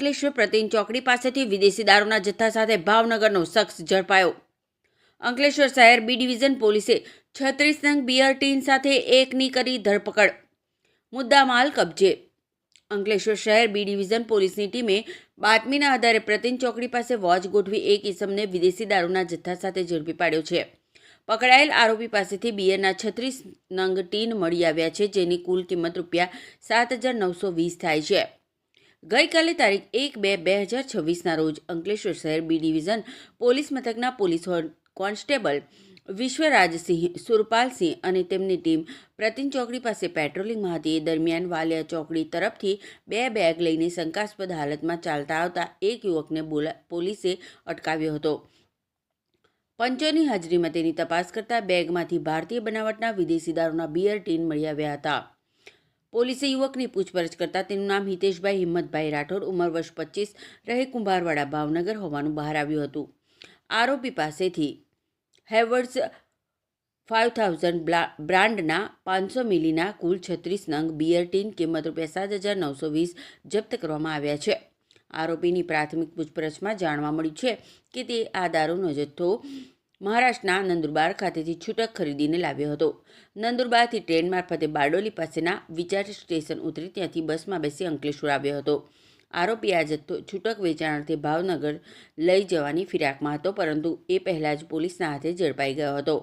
અંકલેશ્વર પ્રતિન ચોકડી પાસેથી વિદેશી દારૂના જથ્થા સાથે ભાવનગરનો શખ્સ ઝડપાયો. અંકલેશ્વર શહેર બી ડિવિઝન પોલીસે છત્રીસ નંગ બિયર ટીન સાથે એકની કરી ધરપકડ. મુદ્દામાલ કબજે. અંકલેશ્વર શહેર બી ડિવિઝન પોલીસની ટીમે બાતમીના આધારે પ્રતિન ચોકડી પાસે વોચ ગોઠવી એક ઇસમને વિદેશી દારૂના જથ્થા સાથે ઝડપી પાડ્યો છે. પકડાયેલ આરોપી પાસેથી બિયરના છત્રીસ નંગ ટીન મળી આવ્યા છે, જેની કુલ કિંમત રૂપિયા સાત હજાર નવસો વીસ થાય છે. ગઈકાલે તારીખ એક બે બે હજાર છવ્વીસના રોજ અંકલેશ્વર શહેર બી ડિવિઝન પોલીસ મથકના પોલીસ કોન્સ્ટેબલ વિશ્વરાજસિંહ સુરપાલસિંહ અને તેમની ટીમ પ્રતિન ચોકડી પાસે પેટ્રોલિંગમાં હતી. એ દરમિયાન વાલિયા ચોકડી તરફથી બે બેગ લઈને શંકાસ્પદ હાલતમાં ચાલતા આવતા એક યુવકને બોલા પોલીસે અટકાવ્યો હતો. પંચોની હાજરીમાં તેની તપાસ કરતા બેગમાંથી ભારતીય બનાવટના વિદેશી દારૂના બિયર ટીન મળી આવ્યા હતા. પોલીસે યુવકની પૂછપરછ કરતાં તેનું નામ હિતેશભાઈ હિંમતભાઈ રાઠોડ, ઉંમર વર્ષ પચીસ, રહે કુંભારવાડા ભાવનગર હોવાનું બહાર આવ્યું હતું. આરોપી પાસેથી હેવર્સ ફાઇવ થાઉઝન્ડ બ્રાન્ડના પાંચસો મિલીના કુલ છત્રીસ નંગ બિયર ટીન કિંમત રૂપિયા સાત હજાર નવસો વીસ જપ્ત કરવામાં આવ્યા છે. આરોપીની પ્રાથમિક પૂછપરછમાં જાણવા મળ્યું છે કે તે આ દારૂનો જથ્થો મહારાષ્ટ્રના નંદુરબાર ખાતેથી છૂટક ખરીદીને લાવ્યો હતો. નંદુરબારથી ટ્રેન મારફતે બારડોલી પાસેના વિચાર સ્ટેશન ઉતરી ત્યાંથી બસમાં બેસી અંકલેશ્વર આવ્યો હતો. આરોપી આ જથ્થો છૂટક વેચાણાર્થે ભાવનગર લઈ જવાની ફિરાકમાં હતો, પરંતુ એ પહેલાં જ પોલીસના હાથે ઝડપાઈ ગયો હતો.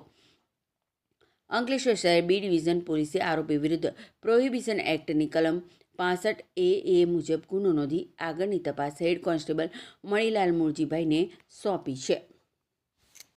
અંકલેશ્વર શહેર બી ડિવિઝન પોલીસે આરોપી વિરુદ્ધ પ્રોહિબિશન એક્ટની કલમ પાસઠ એ એ મુજબ ગુનો નોંધી આગળની તપાસ હેડ કોન્સ્ટેબલ મણીલાલ મુરજીભાઈને સોંપી છે.